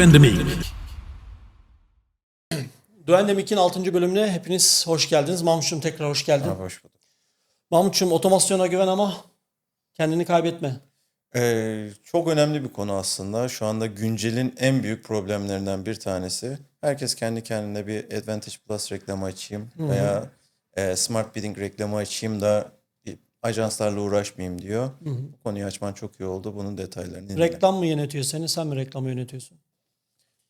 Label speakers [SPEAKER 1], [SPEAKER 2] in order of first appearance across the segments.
[SPEAKER 1] Duendemik.
[SPEAKER 2] Duendemik'in 6. bölümüne hepiniz hoş geldiniz. Mahmut'cum tekrar hoş geldin.
[SPEAKER 3] Abi hoş bulduk.
[SPEAKER 2] Mahmut'cum otomasyona güven ama kendini kaybetme.
[SPEAKER 3] Ee, çok önemli bir konu aslında. Şu anda güncelin en büyük problemlerinden bir tanesi. Herkes kendi kendine bir Advantage Plus reklamı açayım veya e, Smart Bidding reklamı açayım da ajanslarla uğraşmayayım diyor. Bu konuyu açman çok iyi oldu. Bunun detaylarını dinle.
[SPEAKER 2] Reklam mı yönetiyor seni, sen mi reklamı yönetiyorsun?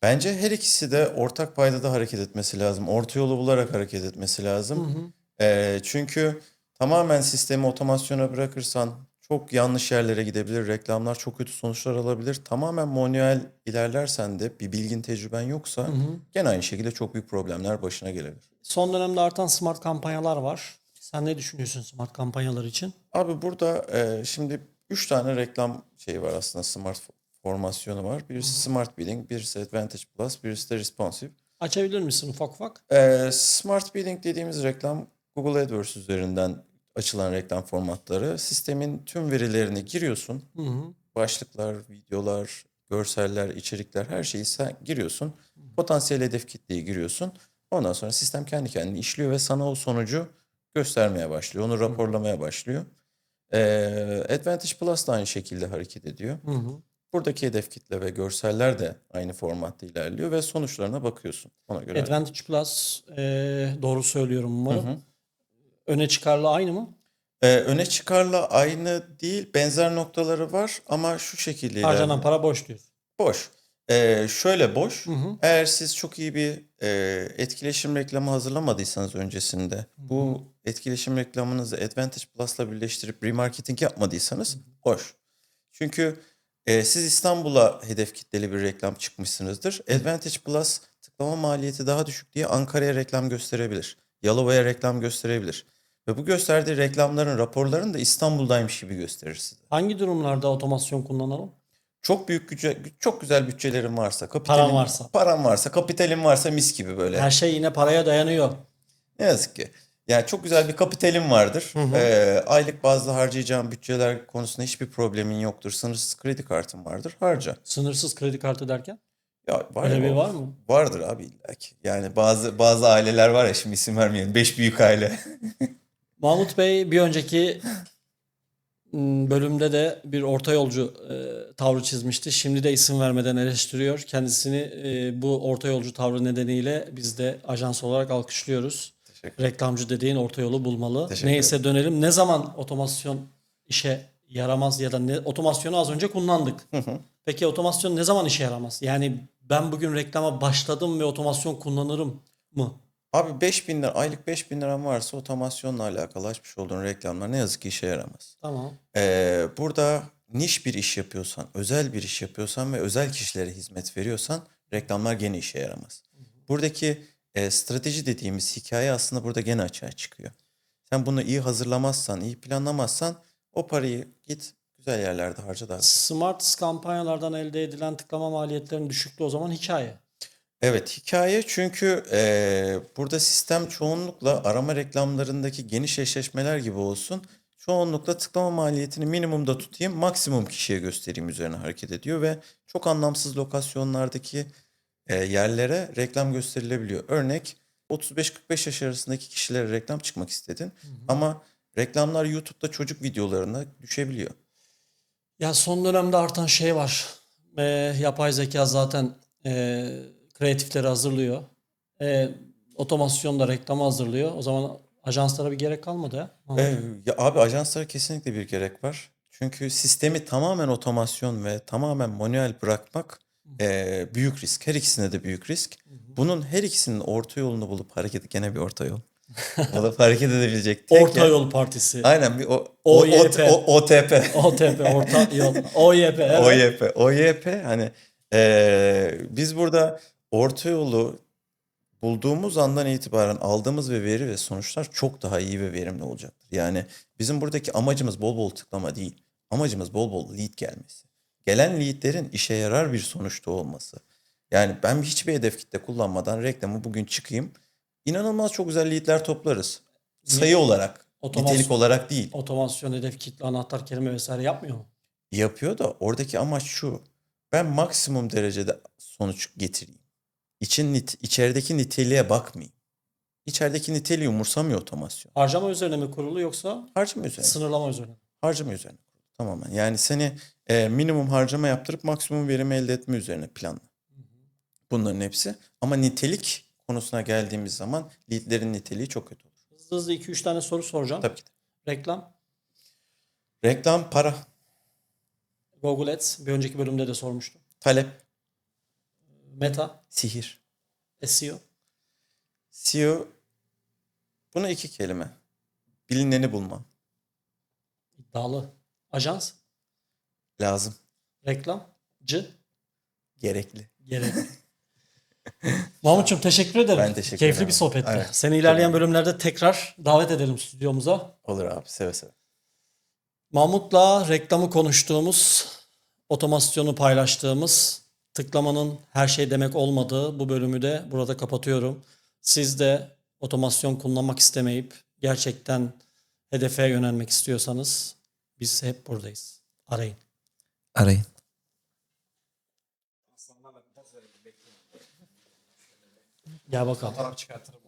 [SPEAKER 3] Bence her ikisi de ortak paydada hareket etmesi lazım. Orta yolu bularak hareket etmesi lazım. Ee, çünkü tamamen sistemi otomasyona bırakırsan çok yanlış yerlere gidebilir. Reklamlar çok kötü sonuçlar alabilir. Tamamen manuel ilerlersen de bir bilgin tecrüben yoksa gene aynı şekilde çok büyük problemler başına gelebilir.
[SPEAKER 2] Son dönemde artan smart kampanyalar var. Sen ne düşünüyorsun smart kampanyalar için?
[SPEAKER 3] Abi burada e, şimdi 3 tane reklam şeyi var aslında smart formasyonu var. Birisi Smart Bidding, birisi Advantage Plus, birisi de Responsive.
[SPEAKER 2] Açabilir misin ufak ufak?
[SPEAKER 3] Ee, Smart Bidding dediğimiz reklam Google AdWords üzerinden açılan reklam formatları. Sistemin tüm verilerini giriyorsun.
[SPEAKER 2] Hı hı.
[SPEAKER 3] Başlıklar, videolar, görseller, içerikler her şeyi sen giriyorsun. Potansiyel hedef kitleyi giriyorsun. Ondan sonra sistem kendi kendine işliyor ve sana o sonucu göstermeye başlıyor. Onu raporlamaya başlıyor. Ee, Advantage Plus da aynı şekilde hareket ediyor.
[SPEAKER 2] Hı hı.
[SPEAKER 3] Buradaki hedef kitle ve görseller de aynı formatta ilerliyor ve sonuçlarına bakıyorsun. Ona göre.
[SPEAKER 2] Advantage Plus e, doğru söylüyorum umarım. Öne çıkarlı aynı mı?
[SPEAKER 3] Ee, öne çıkarla aynı değil, benzer noktaları var ama şu şekilde ilerliyor.
[SPEAKER 2] Harcanan para boş diyorsun.
[SPEAKER 3] Boş. Ee, şöyle boş.
[SPEAKER 2] Hı hı.
[SPEAKER 3] Eğer siz çok iyi bir e, etkileşim reklamı hazırlamadıysanız öncesinde, bu etkileşim reklamınızı Advantage Plus'la birleştirip remarketing yapmadıysanız boş. Çünkü e, siz İstanbul'a hedef kitleli bir reklam çıkmışsınızdır. Advantage Plus tıklama maliyeti daha düşük diye Ankara'ya reklam gösterebilir. Yalova'ya reklam gösterebilir. Ve bu gösterdiği reklamların raporlarını da İstanbul'daymış gibi gösterir size.
[SPEAKER 2] Hangi durumlarda otomasyon kullanalım?
[SPEAKER 3] Çok büyük güce, çok güzel bütçelerin varsa, kapitalin,
[SPEAKER 2] Paran varsa.
[SPEAKER 3] paran varsa, kapitalin varsa mis gibi böyle.
[SPEAKER 2] Her şey yine paraya dayanıyor.
[SPEAKER 3] Ne yazık ki. Yani çok güzel bir kapitalin vardır. Ee, aylık bazda harcayacağın bütçeler konusunda hiçbir problemin yoktur. Sınırsız kredi kartın vardır. Harca.
[SPEAKER 2] Sınırsız kredi kartı derken?
[SPEAKER 3] Ya var
[SPEAKER 2] Öyle bir var mı?
[SPEAKER 3] Vardır abi illaki. Yani bazı bazı aileler var ya şimdi isim vermeyelim. Beş büyük aile.
[SPEAKER 2] Mahmut Bey bir önceki bölümde de bir orta yolcu e, tavrı çizmişti. Şimdi de isim vermeden eleştiriyor. Kendisini e, bu orta yolcu tavrı nedeniyle biz de ajans olarak alkışlıyoruz. Reklamcı dediğin orta yolu bulmalı.
[SPEAKER 3] Teşekkür
[SPEAKER 2] Neyse dönelim. Ne zaman otomasyon işe yaramaz ya da ne, otomasyonu az önce kullandık. Peki otomasyon ne zaman işe yaramaz? Yani ben bugün reklama başladım ve otomasyon kullanırım mı?
[SPEAKER 3] Abi 5000 lira aylık 5000 liran varsa otomasyonla alakalı açmış olduğun reklamlar ne yazık ki işe yaramaz.
[SPEAKER 2] Tamam.
[SPEAKER 3] Ee, burada niş bir iş yapıyorsan, özel bir iş yapıyorsan ve özel kişilere hizmet veriyorsan reklamlar gene işe yaramaz. Buradaki e, strateji dediğimiz hikaye aslında burada gene açığa çıkıyor. Sen bunu iyi hazırlamazsan, iyi planlamazsan o parayı git güzel yerlerde harca daha.
[SPEAKER 2] Smart kampanyalardan elde edilen tıklama maliyetlerinin düşüklüğü o zaman hikaye.
[SPEAKER 3] Evet hikaye çünkü e, burada sistem çoğunlukla arama reklamlarındaki geniş eşleşmeler gibi olsun. Çoğunlukla tıklama maliyetini minimumda tutayım, maksimum kişiye göstereyim üzerine hareket ediyor ve çok anlamsız lokasyonlardaki yerlere reklam gösterilebiliyor. Örnek 35-45 yaş arasındaki kişilere reklam çıkmak istedin ama reklamlar YouTube'da çocuk videolarına düşebiliyor.
[SPEAKER 2] Ya son dönemde artan şey var. Ee, yapay zeka zaten e, kreatifleri hazırlıyor. E, otomasyon da reklamı hazırlıyor. O zaman ajanslara bir gerek kalmadı ya.
[SPEAKER 3] Ee, ya abi ajanslara kesinlikle bir gerek var. Çünkü sistemi tamamen otomasyon ve tamamen manuel bırakmak e, büyük risk. Her ikisine de büyük risk. Bunun her ikisinin orta yolunu bulup hareket gene bir orta yol. Bulup hareket edebilecek tek
[SPEAKER 2] Orta
[SPEAKER 3] yer-
[SPEAKER 2] Yol Partisi.
[SPEAKER 3] Aynen bir o, o,
[SPEAKER 2] OYP.
[SPEAKER 3] o- OTP.
[SPEAKER 2] OTP, Orta Yol. OYP. Evet.
[SPEAKER 3] OYP. OYP hani e, biz burada orta yolu bulduğumuz andan itibaren aldığımız ve veri ve sonuçlar çok daha iyi ve verimli olacaktır. Yani bizim buradaki amacımız bol bol tıklama değil. Amacımız bol bol lead gelmesi. Gelen leadlerin işe yarar bir sonuçta olması. Yani ben hiçbir hedef kitle kullanmadan reklamı bugün çıkayım. İnanılmaz çok güzel leadler toplarız. Sayı olarak,
[SPEAKER 2] Otomasyon-
[SPEAKER 3] nitelik olarak değil.
[SPEAKER 2] Otomasyon, hedef kitle, anahtar kelime vesaire yapmıyor mu?
[SPEAKER 3] Yapıyor da oradaki amaç şu. Ben maksimum derecede sonuç getireyim. İçin nit, içerideki niteliğe bakmayayım. İçerideki niteliği umursamıyor otomasyon.
[SPEAKER 2] Harcama üzerine mi kurulu yoksa
[SPEAKER 3] Harcama üzerine.
[SPEAKER 2] sınırlama üzerine?
[SPEAKER 3] Harcama üzerine. Tamamen. Yani seni e, minimum harcama yaptırıp maksimum verim elde etme üzerine planlı. Bunların hepsi. Ama nitelik konusuna geldiğimiz zaman leadlerin niteliği çok kötü olur.
[SPEAKER 2] Hızlı hızlı 2-3 tane soru soracağım.
[SPEAKER 3] Tabii ki de.
[SPEAKER 2] Reklam.
[SPEAKER 3] Reklam, para,
[SPEAKER 2] Google Ads. Bir önceki bölümde de sormuştum.
[SPEAKER 3] talep,
[SPEAKER 2] Meta.
[SPEAKER 3] sihir.
[SPEAKER 2] SEO.
[SPEAKER 3] SEO bunu iki kelime. Bilineni bulma.
[SPEAKER 2] iddialı. Ajans.
[SPEAKER 3] Lazım.
[SPEAKER 2] Reklamcı.
[SPEAKER 3] Gerekli.
[SPEAKER 2] Gerek. Mahmut'cum teşekkür ederim.
[SPEAKER 3] Ben teşekkür
[SPEAKER 2] Keyifli
[SPEAKER 3] ederim.
[SPEAKER 2] bir sohbetti.
[SPEAKER 3] Evet.
[SPEAKER 2] Seni ilerleyen bölümlerde tekrar davet edelim stüdyomuza.
[SPEAKER 3] Olur abi seve seve.
[SPEAKER 2] Mahmut'la reklamı konuştuğumuz, otomasyonu paylaştığımız, tıklamanın her şey demek olmadığı bu bölümü de burada kapatıyorum. Siz de otomasyon kullanmak istemeyip gerçekten hedefe yönelmek istiyorsanız biz hep buradayız. Arayın.
[SPEAKER 3] Arayın.
[SPEAKER 2] Gel bakalım.
[SPEAKER 1] Fotoğraf çıkartırım.